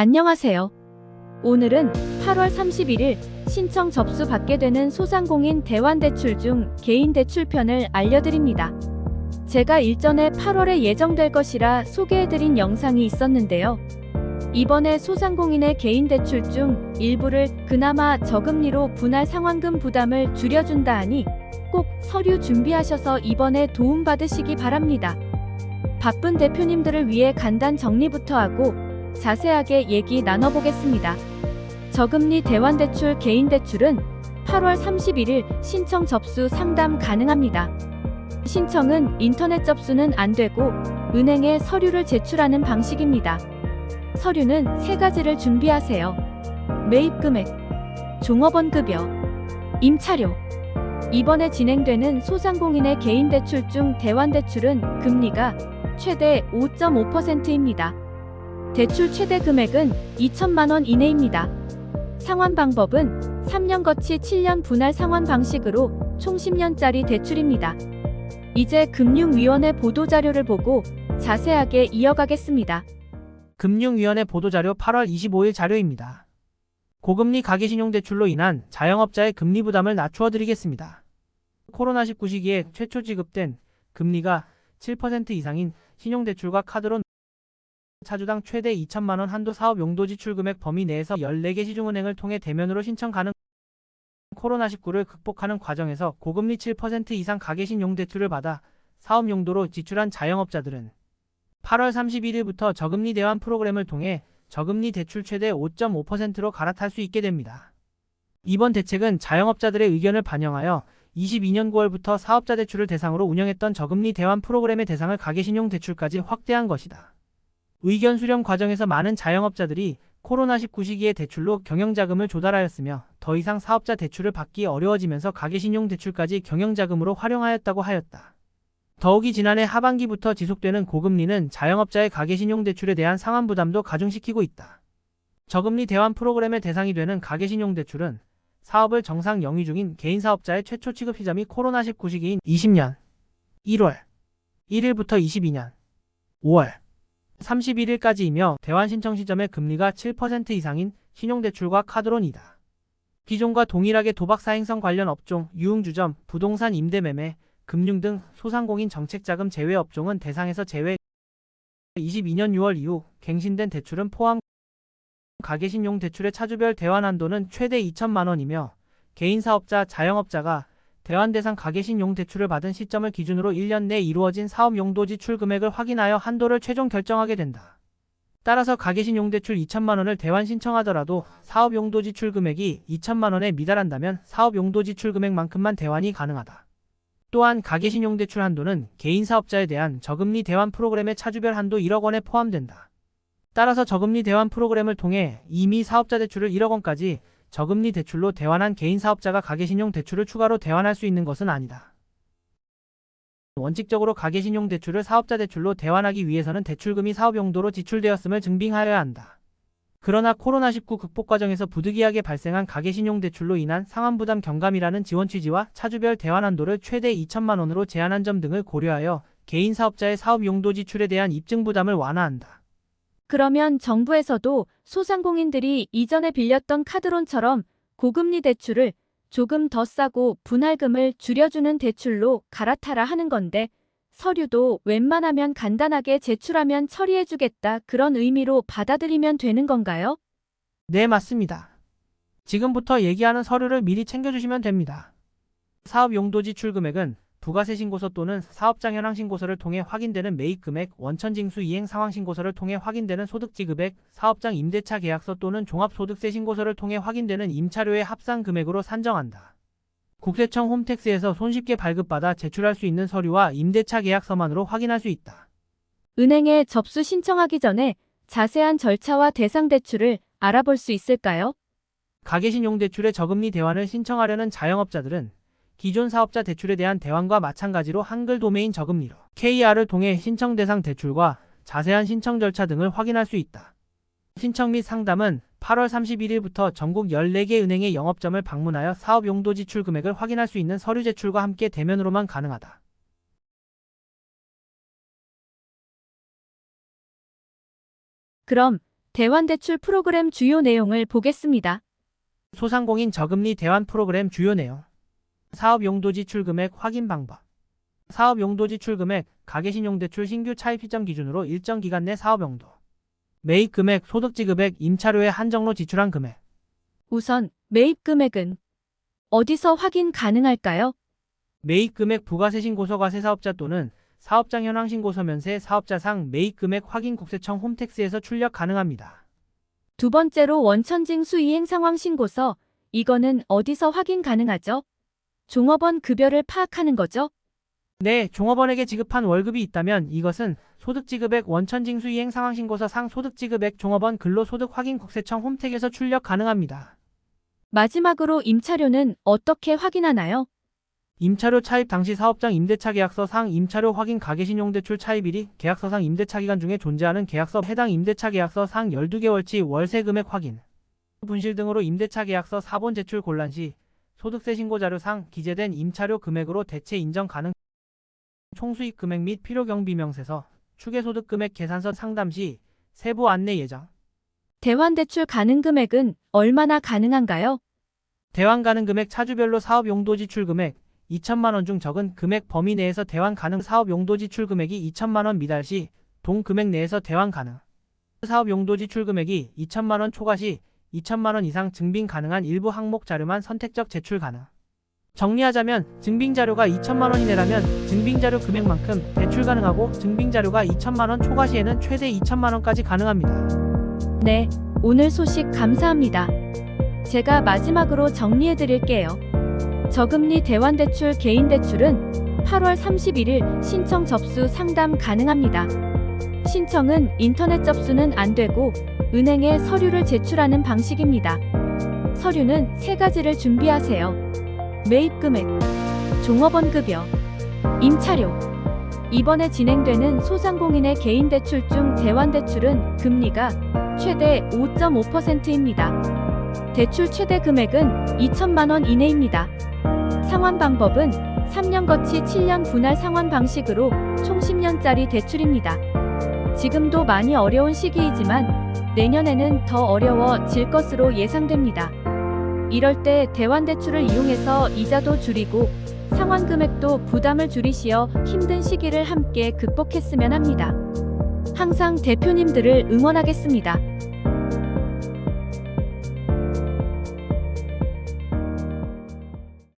안녕하세요. 오늘은 8월 31일 신청 접수 받게 되는 소상공인 대환대출 중 개인대출편을 알려드립니다. 제가 일전에 8월에 예정될 것이라 소개해드린 영상이 있었는데요. 이번에 소상공인의 개인대출 중 일부를 그나마 저금리로 분할 상환금 부담을 줄여준다 하니 꼭 서류 준비하셔서 이번에 도움받으시기 바랍니다. 바쁜 대표님들을 위해 간단 정리부터 하고 자세하게 얘기 나눠보겠습니다. 저금리 대환대출 개인대출은 8월 31일 신청 접수 상담 가능합니다. 신청은 인터넷 접수는 안 되고 은행에 서류를 제출하는 방식입니다. 서류는 세 가지를 준비하세요. 매입 금액, 종업원 급여, 임차료. 이번에 진행되는 소상공인의 개인 대출 중 대환 대출은 금리가 최대 5.5%입니다. 대출 최대 금액은 2천만 원 이내입니다. 상환 방법은 3년 거치 7년 분할 상환 방식으로 총 10년짜리 대출입니다. 이제 금융위원회 보도자료를 보고 자세하게 이어가겠습니다. 금융위원회 보도자료 8월 25일 자료입니다. 고금리 가계신용대출로 인한 자영업자의 금리 부담을 낮추어 드리겠습니다. 코로나19 시기에 최초 지급된 금리가 7% 이상인 신용대출과 카드론 차주당 최대 2천만 원 한도 사업 용도 지출 금액 범위 내에서 14개 시중은행을 통해 대면으로 신청 가능 코로나19를 극복하는 과정에서 고금리 7% 이상 가계신용 대출을 받아 사업 용도로 지출한 자영업자들은 8월 31일부터 저금리 대환 프로그램을 통해 저금리 대출 최대 5.5%로 갈아탈 수 있게 됩니다. 이번 대책은 자영업자들의 의견을 반영하여 22년 9월부터 사업자 대출을 대상으로 운영했던 저금리 대환 프로그램의 대상을 가계신용 대출까지 확대한 것이다. 의견 수렴 과정에서 많은 자영업자들이 코로나19 시기에 대출로 경영자금을 조달하였으며 더 이상 사업자 대출을 받기 어려워지면서 가계신용 대출까지 경영자금으로 활용하였다고 하였다. 더욱이 지난해 하반기부터 지속되는 고금리는 자영업자의 가계신용 대출에 대한 상환 부담도 가중시키고 있다. 저금리 대환 프로그램의 대상이 되는 가계신용 대출은 사업을 정상 영위 중인 개인 사업자의 최초 취급 시점이 코로나19 시기인 20년 1월 1일부터 22년 5월 31일까지이며 대환 신청 시점의 금리가 7% 이상인 신용대출과 카드론이다. 기존과 동일하게 도박사행성 관련 업종, 유흥주점, 부동산 임대매매, 금융 등 소상공인 정책자금 제외 업종은 대상에서 제외 22년 6월 이후 갱신된 대출은 포함 가계신용 대출의 차주별 대환 한도는 최대 2천만 원이며 개인 사업자, 자영업자가 대환 대상 가계신용 대출을 받은 시점을 기준으로 1년 내 이루어진 사업 용도 지 출 금액을 확인하여 한도를 최종 결정하게 된다. 따라서 가계신용 대출 2천만 원을 대환 신청하더라도 사업 용도 지 출 금액이 2천만 원에 미달한다면 사업 용도 지 출 금액만큼만 대환이 가능하다. 또한 가계신용 대출 한도는 개인 사업자에 대한 저금리 대환 프로그램의 차주별 한도 1억 원에 포함된다. 따라서 저금리 대환 프로그램을 통해 이미 사업자 대출을 1억 원까지 저금리 대출로 대환한 개인 사업자가 가계신용 대출을 추가로 대환할 수 있는 것은 아니다. 원칙적으로 가계신용 대출을 사업자 대출로 대환하기 위해서는 대출금이 사업 용도로 지출되었음을 증빙하여야 한다. 그러나 코로나19 극복 과정에서 부득이하게 발생한 가계신용 대출로 인한 상환부담 경감이라는 지원 취지와 차주별 대환 한도를 최대 2천만 원으로 제한한 점 등을 고려하여 개인 사업자의 사업 용도 지출에 대한 입증 부담을 완화한다. 그러면 정부에서도 소상공인들이 이전에 빌렸던 카드론처럼 고금리 대출을 조금 더 싸고 분할금을 줄여주는 대출로 갈아타라 하는 건데 서류도 웬만하면 간단하게 제출하면 처리해주겠다 그런 의미로 받아들이면 되는 건가요? 네, 맞습니다. 지금부터 얘기하는 서류를 미리 챙겨주시면 됩니다. 사업 용도 지 출 금액은 부가세 신고서 또는 사업장 현황 신고서를 통해 확인되는 매입 금액, 원천 징수 이행 상황 신고서를 통해 확인되는 소득지 금액, 사업장 임대차 계약서 또는 종합소득세 신고서를 통해 확인되는 임차료의 합산 금액으로 산정한다. 국세청 홈택스에서 손쉽게 발급받아 제출할 수 있는 서류와 임대차 계약서만으로 확인할 수 있다. 은행에 접수 신청하기 전에 자세한 절차와 대상 대출을 알아볼 수 있을까요? 가계신용대출의 저금리 대환을 신청하려는 자영업자들은 기존 사업자 대출에 대한 대환과 마찬가지로 한글 도메인 저금리로 KR을 통해 신청 대상 대출과 자세한 신청 절차 등을 확인할 수 있다. 신청 및 상담은 8월 31일부터 전국 14개 은행의 영업점을 방문하여 사업 용도 지출 금액을 확인할 수 있는 서류 제출과 함께 대면으로만 가능하다. 그럼 대환대출 프로그램 주요 내용을 보겠습니다. 소상공인 저금리 대환 프로그램 주요 내용. 사업 용도 지 출 금액 확인 방법. 사업 용도 지 출 금액, 가계신용대출 신규 차입 시점 기준으로 일정 기간 내 사업 용도. 매입 금액, 소득지 금액, 임차료의 한정로 지출한 금액. 우선 매입 금액은 어디서 확인 가능할까요? 매입 금액 부가세 신고서가 세사업자 또는 사업장 현황 신고서 면세 사업자상 매입 금액 확인 국세청 홈택스에서 출력 가능합니다. 두 번째로 원천징수 이행 상황 신고서. 이거는 어디서 확인 가능하죠? 종업원 급여를 파악하는 거죠? 네, 종업원에게 지급한 월급이 있다면 이것은 소득지급액 원천징수 이행 상황 신고서 상 소득지급액 종업원 근로소득 확인 국세청 홈택에서 출력 가능합니다. 마지막으로 임차료는 어떻게 확인하나요? 임차료 차입 당시 사업장 임대차 계약서 상 임차료 확인 가계신용대출 차입일이 계약서상 임대차 기간 중에 존재하는 계약서 해당 임대차 계약서 상 12개월치 월세 금액 확인 분실 등으로 임대차 계약서 사본 제출 곤란 시 소득세 신고 자료상 기재된 임차료 금액으로 대체 인정 가능 총수익 금액 및 필요 경비 명세서 추계소득 금액 계산서 상담 시 세부 안내 예정 대환대출 가능 금액은 얼마나 가능한가요? 대환 가능 금액 차주별로 사업 용도 지출 금액 2천만 원 중 적은 금액 범위 내에서 대환 가능 사업 용도 지출 금액이 2천만 원 미달 시 동 금액 내에서 대환 가능 사업 용도 지출 금액이 2천만 원 초과 시 2천만 원 이상 증빙 가능한 일부 항목 자료만 선택적 제출 가능 정리하자면 증빙 자료가 2천만 원 이내라면 증빙 자료 금액만큼 대출 가능하고 증빙 자료가 2천만 원 초과 시에는 최대 2천만 원까지 가능합니다. 네, 오늘 소식 감사합니다. 제가 마지막으로 정리해 드릴게요. 저금리 대환대출 개인대출은 8월 31일 신청 접수 상담 가능합니다. 신청은 인터넷 접수는 안 되고 은행에 서류를 제출하는 방식입니다. 서류는 세 가지를 준비하세요. 매입 금액, 종업원 급여, 임차료. 이번에 진행되는 소상공인의 개인대출 중 대환대출은 금리가 최대 5.5%입니다. 대출 최대 금액은 2천만 원 이내입니다. 상환 방법은 3년 거치 7년 분할 상환 방식으로 총 10년짜리 대출입니다. 지금도 많이 어려운 시기이지만 내년에는 더 어려워질 것으로 예상됩니다. 이럴 때 대환대출을 이용해서 이자도 줄이고 상환 금액도 부담을 줄이시어 힘든 시기를 함께 극복했으면 합니다. 항상 대표님들을 응원하겠습니다.